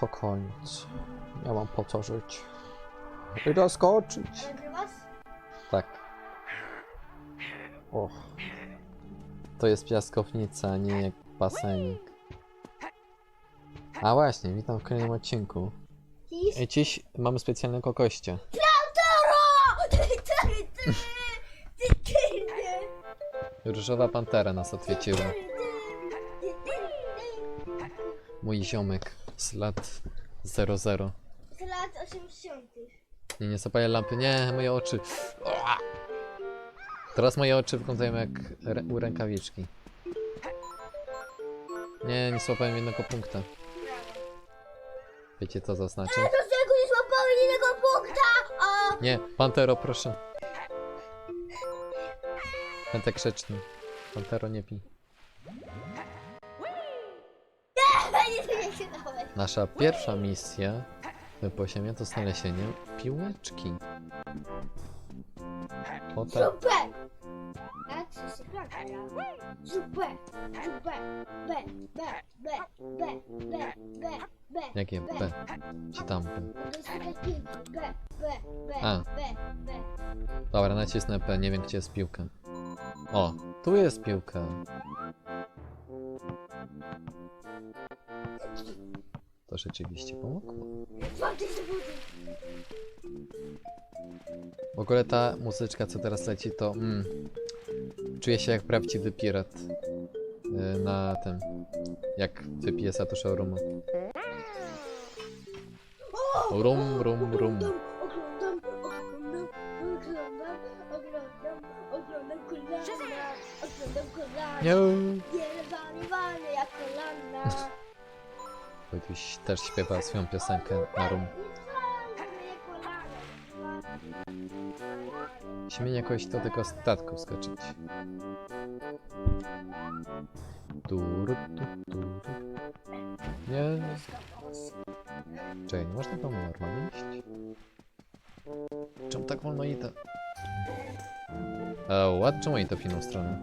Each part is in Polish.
to koniec. Nie mam po co żyć. Idę skoczyć. Tak. Och. To jest piaskownica, a nie basenik. A właśnie, witam w kolejnym odcinku. I dziś mamy specjalnego gościa. Różowa Pantera nas odwiedziła. Mój ziomek z lat 00. Z lat 80. Nie, nie zapalę lampy. Nie, moje oczy. Teraz moje oczy wyglądają jak re u rękawiczki. Nie, nie złapałem jednego punkta. Wiecie co to znaczy? To z tego nie złapałem jednego punkta! O! Nie, Pantero, proszę. Będę grzeczny. Pantero, nie pij. Nasza pierwsza misja w poziomie to znalezienie piłeczki. Potem... Super! Klaka? Super! Super! B, B, B, B, B, B, B. Jakie B? Czy tam B? A. B, B. Dobra, nacisnę P, nie wiem gdzie jest piłka. O, tu jest piłka. To rzeczywiście pomogło. W ogóle ta muzyczka, co teraz leci, to mm, czuję się jak prawdziwy pirat yy, na tym, jak wypije Satoshi Rumu. Rum, rum, rum. Oglądam, oglądam, oglądam, oglądam, oglądam, oglądam kolana, oglądam kolana. Nie. Wojtuś też śpiewa swoją piosenkę na rum. Musimy jakoś do tego statku skoczyć. Turu, tu, turu. Nie. Czekaj, nie można tam normalnie iść? Czemu tak wolno idę? A, ład, czemu idę w inną stronę?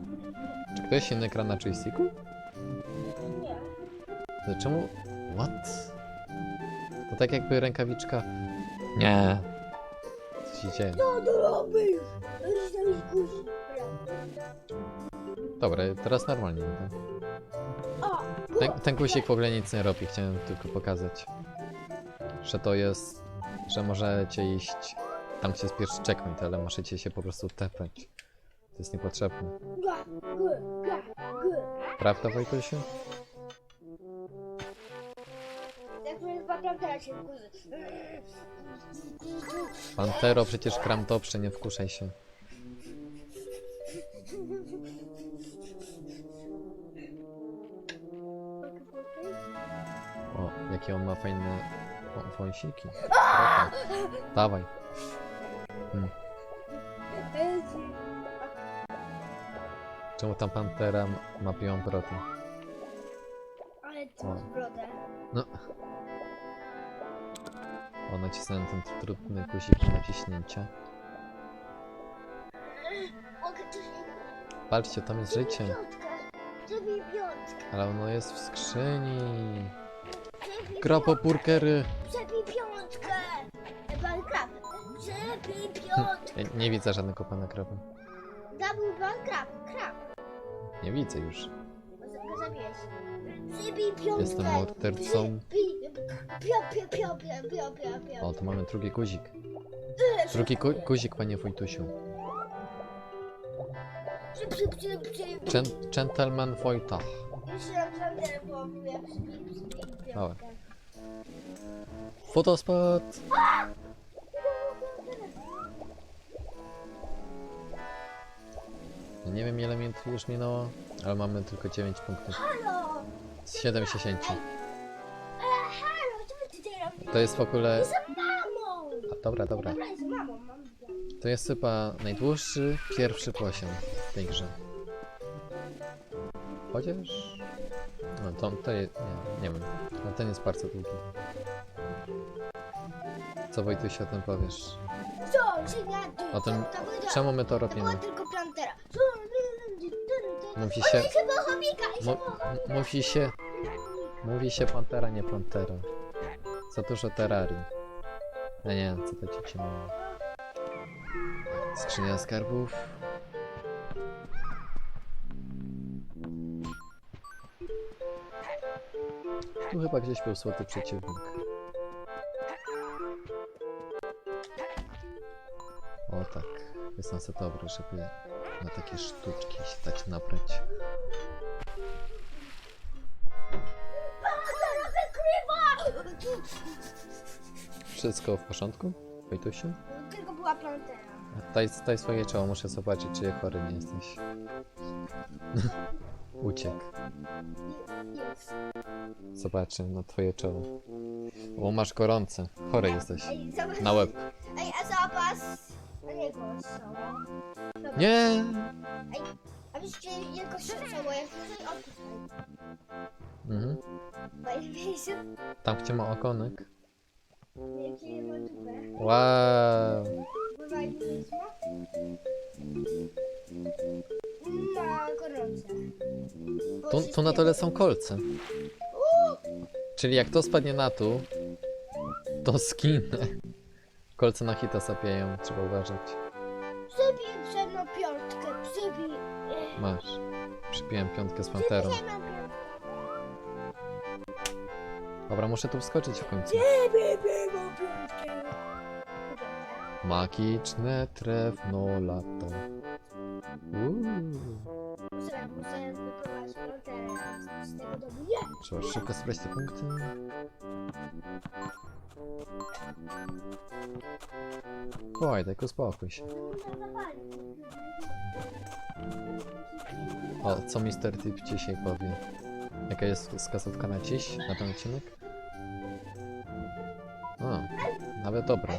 Czy ktoś inny gra na joysticku? To czemu? What? To tak jakby rękawiczka... Nie. Co się dzieje? Co tu robisz? Guzik. Dobra, teraz normalnie idę. O, Ten, ten guzik w ogóle nic nie robi, chciałem tylko pokazać. Że to jest... Że możecie iść tam, gdzie jest pierwszy checkpoint, ale możecie się po prostu tepać. To jest niepotrzebne. Prawda, Wojtusiu? To jest naprawdę się guzik. Pantero, przecież kram dobrze, nie wkuszaj się. O, jakie on ma fajne wą- wąsiki. Dobra. Dawaj. Czemu tam pantera ma białą brodę? Ale ty O. masz brodę. No. O, nacisnąłem ten trudny guzik naciśnięcia. Mogę coś Patrzcie, tam jest życie. Piątkę. Piątkę. Ale ono jest w skrzyni. Burgery. Zabij piątkę. Pan krab. Zabij piątkę. Ja nie widzę żadnego pana kraba. Zabił pan krab. Krab. Nie widzę już. Może go zabijesz. Piątkę. Jestem mordercą. O, tu mamy drugi guzik. Drugi gu guzik, panie Wojtusiu. Gen gentleman Wojta. Jeszcze naprawdę powiem. Przybij, przybij Dobra. piątkę. Fotospot! Nie wiem ile minut już minęło, ale mamy tylko 9 punktów. 70. E, halo, co wy tutaj robicie? To jest w ogóle... Mamą! A, dobra, dobra. Dobra, z mamą mam. To jest chyba najdłuższy pierwszy poziom w tej grze. Chociaż... No to, to jest... Nie, nie wiem. No ten jest bardzo długi. Co Wojtuś o tym powiesz? Co? Się nie O tym, to czemu my to robimy? tylko plantera. Mówi się... Oj, chyba chomika, Mu, m- musi się... Mówi się pantera, nie plantera. Za dużo terrarii. Ja nie wiem, co to dzieci mają. Skrzynia skarbów. Tu chyba gdzieś był złoty przeciwnik. O tak, jest na to dobry, żeby na takie sztuczki się dać nabrać. Wszystko w porządku? Wojtusiu? Tylko była plantera. Daj, daj swoje czoło, muszę zobaczyć, czy chory nie jesteś. Uciekł. Jest. Zobaczę na twoje czoło. O, masz gorące. Chory jesteś. Ej, zobacz. Na łeb. Ej, a zobacz. A nie głos czoło. Zobacz. Nie! A widzicie, jego czoło jest. Mhm. Moje miejscu. Tam gdzie ma ogonek. Wow! Na gorące. Tu, tu na dole są kolce. Czyli jak to spadnie na tu, to skinę. Kolce na hita sapiają, trzeba uważać. Przybij ze mną piątkę, przybij. Ech, Masz. Przypiłem piątkę z panterą. Dobra, muszę tu wskoczyć w końcu. Przybij. Magiczne domu. Nie! Trzeba szybko sprawdzić te punkty. Oj, tak uspokój się. O, co Mr. Tip dzisiaj powie? Jaka jest wskazówka na dziś, na ten odcinek? Nawet dobra.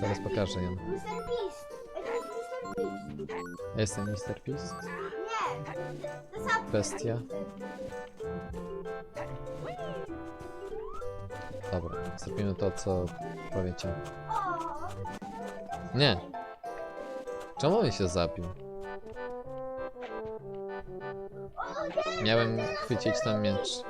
Zaraz pokażę ją. Mr. Beast! Ej, to jest Mr. Beast! Ja jestem Mr. Beast. Nie! To sam Bestia. Dobra, zrobimy to, co powiecie. Nie. Czemu on się zabił? Miałem chwycić ten miecz.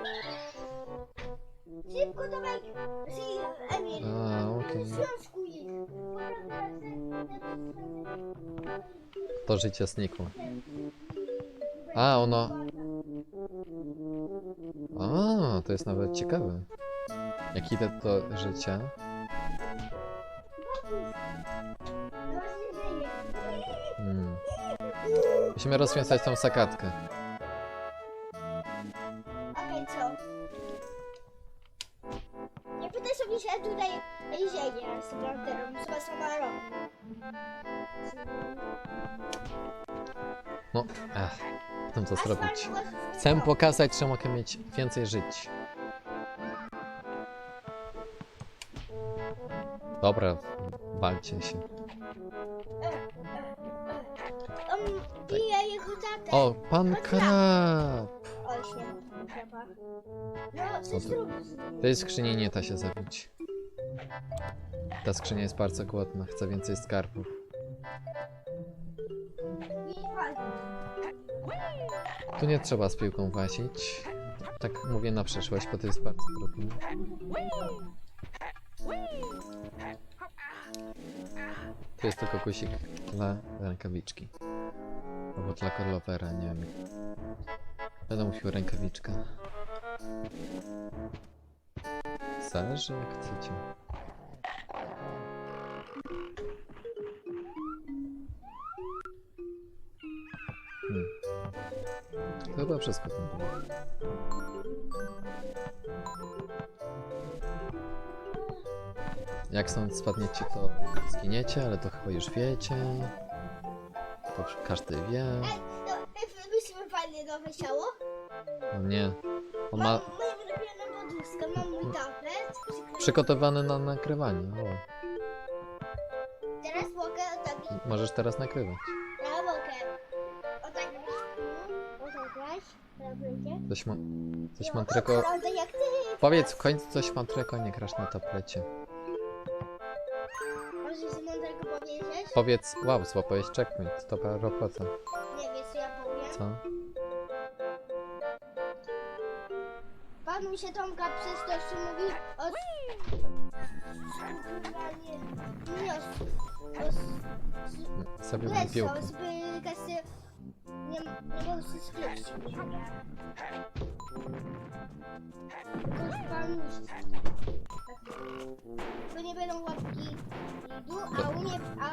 To życie znikło. A, ono... A, to jest nawet ciekawe. Jak idę do życia... Hmm. Musimy rozwiązać tą sakatkę. Sobie się tutaj ziemię z planterą, chyba sama robi. No, ech, chcę to zrobić. Chcę pokazać, że mogę mieć więcej żyć. Dobra, walcie się. O, pan krab! Się trzeba. No. Tej skrzyni nie da się zabić. Ta skrzynia jest bardzo głodna, chce więcej skarbów. Tu nie trzeba z piłką włazić. Tak mówię na przyszłość, bo to jest bardzo trudne. Tu jest tylko guzik dla rękawiczki. Albo dla kolowera, nie wiem. Będę musiał rękawiczkę. Zależy jak chcecie. Hmm. To Chyba wszystko tam było. Jak stąd spadniecie, to zginiecie, ale to chyba już wiecie. To każdy wie. Nie. On Mam ma poduszkę, mam mój tablet. na nagrywanie. O, Teraz mogę o tak, możesz teraz nagrywać. ja mogę. O tak, o tak grać. Teraz będzie. Coś, ma, coś No, mądrego. Prawda, jak ty. Powiedz w końcu coś mądrego, nie grasz na tablecie. Możesz coś mądrego powiedzieć? Powiedz, wow, złapałeś checkmate, dobra robota. Nie wiesz, co ja powiem. Co? mi się Tomka przez to, że mówił o... Nie, o... Sobie mam piłkę. Nie, nie mogę się skleić. To jest pan To nie będą łapki tu, a u mnie, a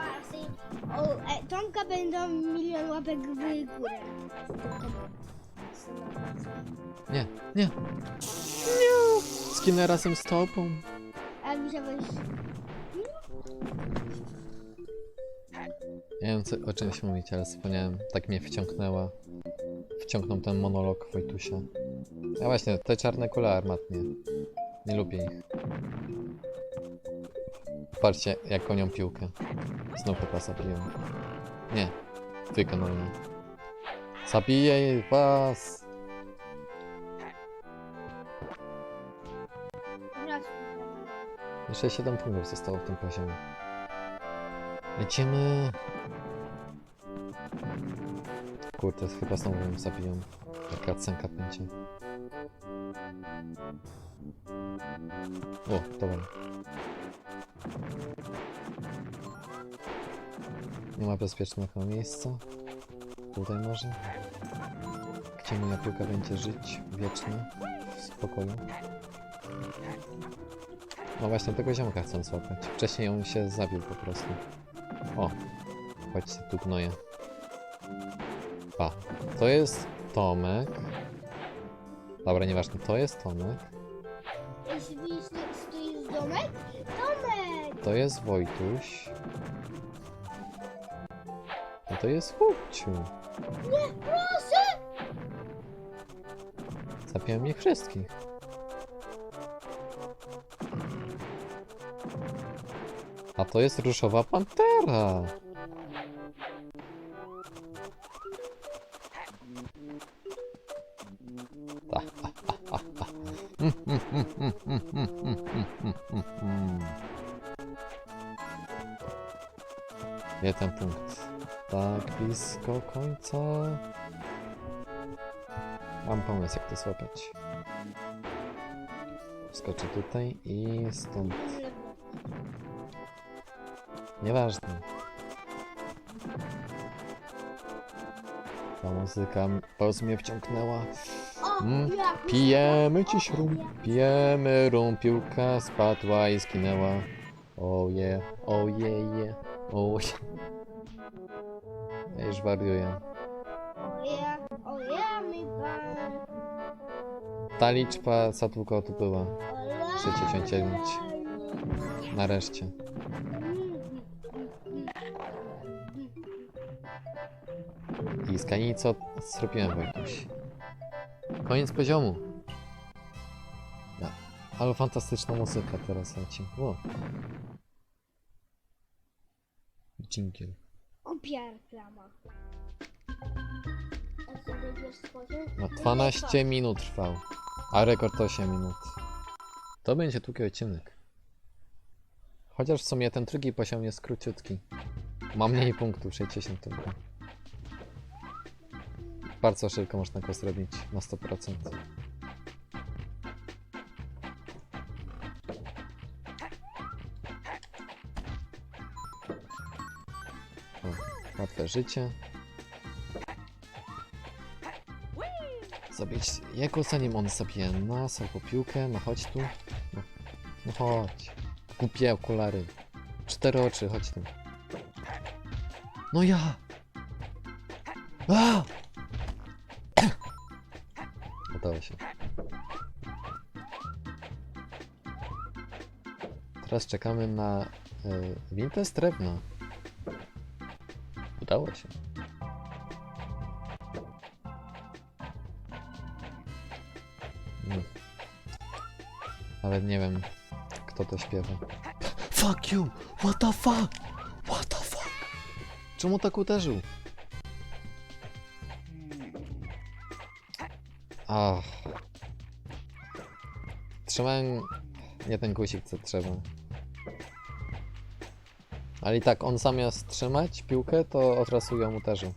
o, e, Tomka będą milion łapek w górę. Nie, nie. Nie. Skinę razem z tobą. A wziąłeś... Nie wiem co, o czymś mówić, ale wspomniałem. Tak mnie wciągnęła. Wciągnął ten monolog Wojtusia. A właśnie, te czarne kule armatnie. Nie lubię ich. Patrzcie, jak konią piłkę. Znów chyba zabiję. Nie. Wykonanie. Zabiję was! Jeszcze 7 punktów zostało w tym poziomie. Lecimy! Kurde, chyba znowu ją zabiją. Taka cenka będzie. O, dobra. Nie ma bezpiecznego miejsca. Tutaj może. Gdzie moja piłka będzie żyć wiecznie w spokoju. No właśnie, tego ziomka chcę złapać. Wcześniej on się zabił po prostu. O, chodźcie tu gnoje. Pa, to jest Tomek. Dobra, nieważne, to jest Tomek. Jeśli stoisz domek? Domek! To jest Wojtuś. A to jest Chłopciu. Nie, proszę! Zabiłem ich wszystkich. A to jest różowa pantera. Jeden punkt. Tak blisko końca. Mam pomysł, jak to złapać. Wskoczę tutaj i stąd. Nieważne. Ta muzyka bardzo mnie wciągnęła. Mm, Pijemy dziś rum, pijemy rum, piłka spadła i zginęła. Oje, ojeje, oje już wariuję. Ta liczba co tylko tu była. Chcecie się dzielić. Nareszcie. I skanie co zrobiłem jakoś. Koniec poziomu. No, ale fantastyczna muzyka teraz leci. Wow. Dżingiel. Kupiar plama. A co będziesz stworzył? No 12 minut trwał, a rekord 8 minut. To będzie długi odcinek. Chociaż w sumie ten drugi poziom jest króciutki. Ma mniej punktów, 60 tylko. Bardzo szybko można go zrobić na 100%. Łatwe życie. Zabić jego zanim on zabije nas albo piłkę, no chodź tu. No, no chodź. Głupie okulary. Cztery oczy, chodź tu. No ja! A! Udało się. Teraz czekamy na y, wintę z drewna. Udało się. Mm. Nawet nie wiem, kto to śpiewa. Fuck you! What the fuck? What the fuck? Czemu tak uderzył? Ach. Trzymałem nie ten guzik, co trzeba. Ale i tak, on zamiast trzymać piłkę, to od razu ją uderzył.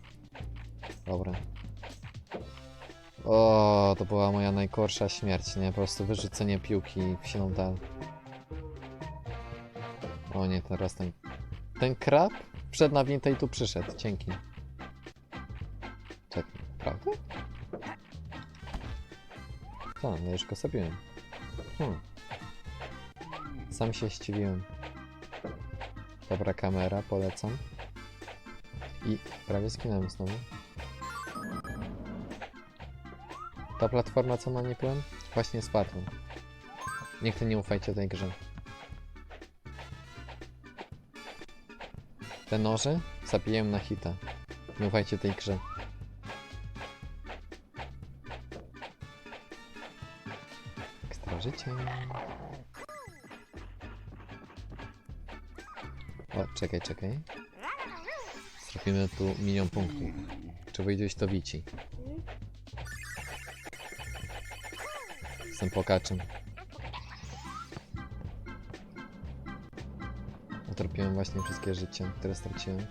Dobra. O, to była moja najgorsza śmierć, nie? Po prostu wyrzucenie piłki w siną dal. O nie, teraz ten... Ten krab przed nawinięte i tu przyszedł. Dzięki. Czekaj, prawda? Tak, no już go zabiłem. Hmm. Sam się ściwiłem. Dobra kamera, polecam. I prawie skinąłem znowu. Ta platforma, co na nie byłem? Właśnie spadła. Nigdy nie ufajcie tej grze. Te noże zabijają na hita. Nie ufajcie tej grze. Ekstra życie. Czekaj, czekaj. Zrobimy tu milion punktów. Czy wyjdziesz to wici? Jestem pokaczem. Utrapiłem właśnie wszystkie życie, które straciłem.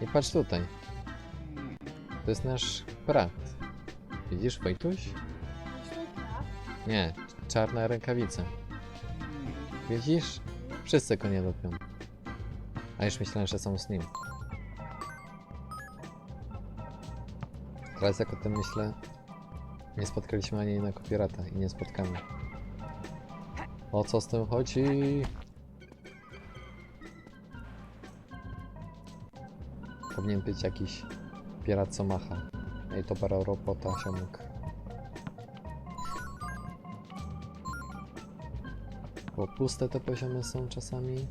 I patrz tutaj. To jest nasz brat. Widzisz, Wojtuś? Nie, czarna rękawica. Widzisz? Wszyscy go nie lubią. A już myślałem, że są z nim. Teraz jak o tym myślę, nie spotkaliśmy ani jednego pirata i nie spotkamy. O co z tym chodzi? Powinien być jakiś pirat co macha. Ej, to para robota, siomuk. Bo puste te poziomy są czasami.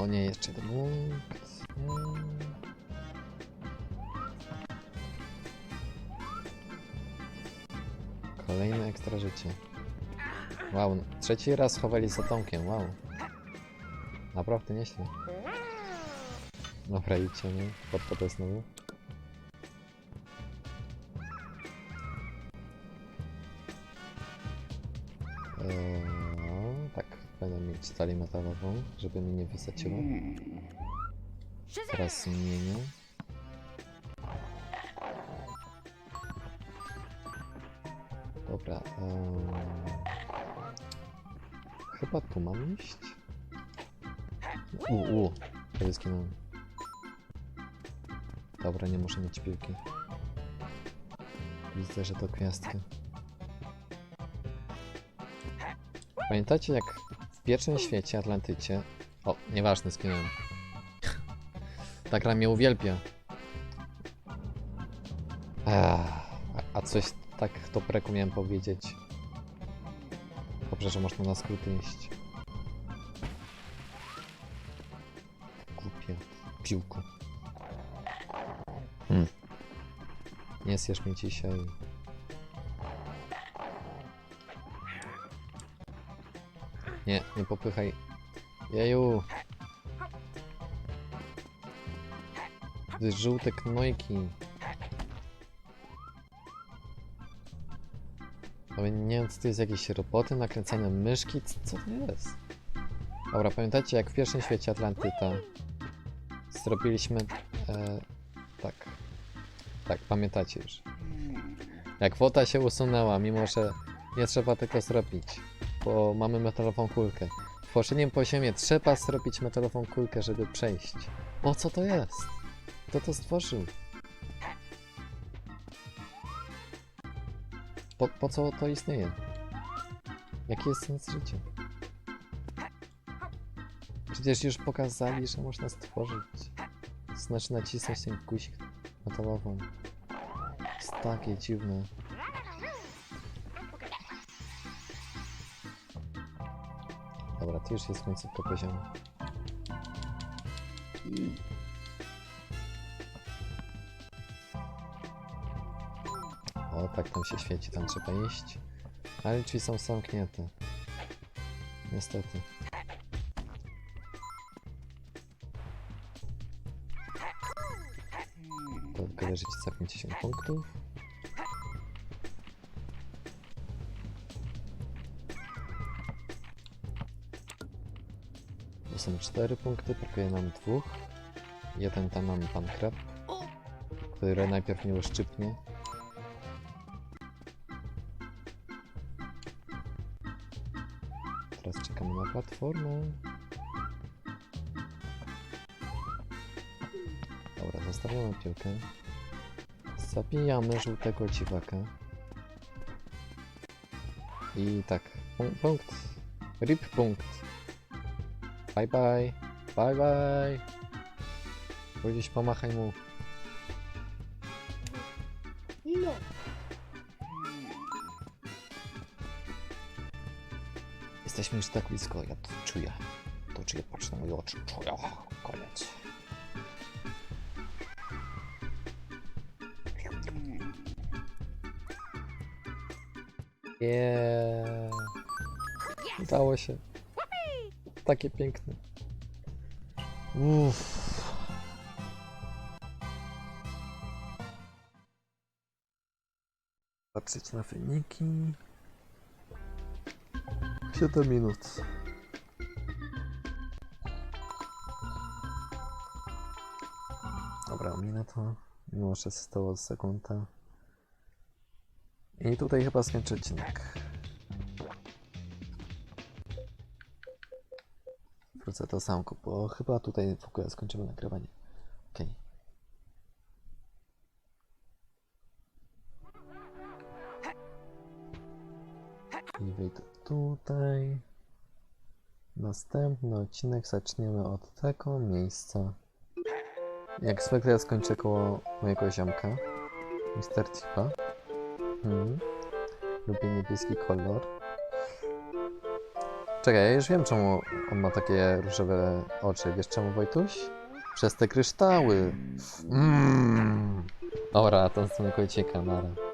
O nie, jeszcze jeden punkt. Nie. Kolejne ekstra życie. Wow, no, trzeci raz chowali za Tomkiem, wow. Naprawdę nieźle. Dobra, idziemy. Podpotę znowu. Eee, będę mieć stali metalową, żeby mi nie wysadziło. Teraz zmienię. Dobra. em, Chyba tu mam iść. U, u, prawie zginąłem. Dobra, nie muszę mieć piłki. Widzę, że to gwiazdka. Pamiętacie jak w pierwszym świecie Atlantycie... O, nieważne, zginąłem. Ta gra mnie uwielbia. Ech, a- coś tak dobrego miałem powiedzieć. Dobrze, że można na skróty iść. Głupie. Piłku. Hmm. Nie zjesz mnie dzisiaj. Nie, nie popychaj. Jeju. Ty żółte knojki. No nie wiem, co to jest jakieś roboty, nakręcane myszki, co to jest? Dobra, pamiętacie jak w pierwszym świecie Atlantyta zrobiliśmy... E, tak. Tak, pamiętacie już. Jak woda się usunęła, mimo że nie trzeba tego zrobić, bo mamy metalową kulkę. W poprzednim poziomie trzeba zrobić metalową kulkę, żeby przejść. Po co to jest? Kto to stworzył? Po, po co to istnieje? Jaki jest sens życia? Przecież już pokazali, że można stworzyć. Znaczy nacisnąć ten guzik metalową. Jest takie dziwne. Dobra, to już jest końcówka poziomu. O, tak tam się świeci, tam trzeba iść. Ale drzwi są zamknięte. Niestety. Życie za 50 punktów. Są 4 punkty, brakuje nam dwóch. Jeden tam mamy pan krab, który najpierw mnie uszczypnie. platformą. Dobra, zostawiamy piłkę. Zabijamy żółtego dziwaka. I tak, pu- punkt. Rip punkt. Bye bye. Bye bye. Gdzieś pomachaj mu. No. Jesteśmy już tak blisko, ja to czuję. To czuję, patrz na moje oczy, czuję. Koniec. Yeah. Udało się. Takie piękne. Uff. Patrzeć na wyniki. 7 minut. Dobra, minę to. Mimo, że zostało sekunda. I tutaj chyba skończę odcinek. Wrócę do zamku, bo chyba tutaj w ogóle skończymy nagrywanie. Okej. I wyjdę tutaj. Następny odcinek zaczniemy od tego miejsca. Jak zwykle skończę koło mojego ziomka. Mr. Tipa. Hmm. Lubię niebieski kolor. Czekaj, ja już wiem czemu on ma takie różowe oczy. Wiesz czemu Wojtuś? Przez te kryształy. Mm. Dobra, to z mojego cieka, nara.